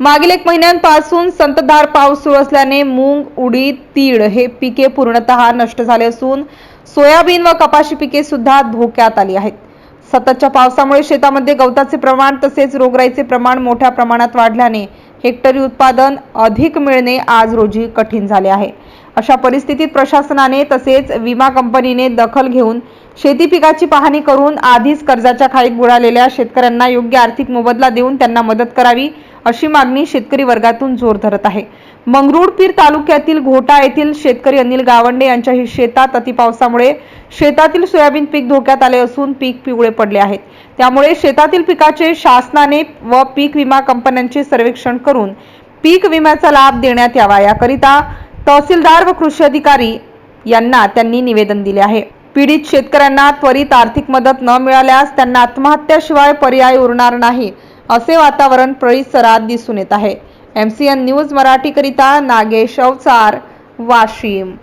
मागील एक महिन्यांपासून संततधार पाऊस सुरू असल्याने मूग उडीद तीळ हे पिके पूर्णतः नष्ट झाले असून सोयाबीन व कपाशी पिके सुद्धा धोक्यात आली आहेत. सततच्या पावसामुळे शेतामध्ये गवताचे प्रमाण तसेच रोगराईचे प्रमाण मोठ्या प्रमाणात वाढल्याने हेक्टरी उत्पादन अधिक मिळणे आज रोजी कठीण झाले आहे. अशा परिस्थितीत प्रशासनाने तसेच विमा कंपनीने दखल घेऊन शेती पिकाची पाहणी करून आधीच कर्जाच्या खाईत बुडालेल्या शेतकऱ्यांना योग्य आर्थिक मोबदला देऊन त्यांना मदत करावी अशी मागणी शेतकरी वर्गातून जोर धरत आहे. मंगरुळपीर तालुक्यातील घोटा येथील शेतकरी अनिल गावंडे यांच्या शेतात अतिपावसामुळे शेतातील सोयाबीन पीक धोक्यात आले असून पीक पिवळे पडले आहेत. त्यामुळे शेतातील पिकाचे शासनाने व पीक विमा कंपन्यांचे सर्वेक्षण करून पीक विम्याचा लाभ देण्यात यावा. याकरिता तहसीलदार व कृषी अधिकारी यांना त्यांनी निवेदन दिले आहे. पीडित शेतकऱ्यांना त्वरित आर्थिक मदत न मिळाल्यास त्यांना आत्महत्याशिवाय पर्याय उरणार नाही असे वातावरण परिसरात दिसून येत आहे. एम सी एन न्यूज मराठीकरिता नागेश अवचार वाशिम.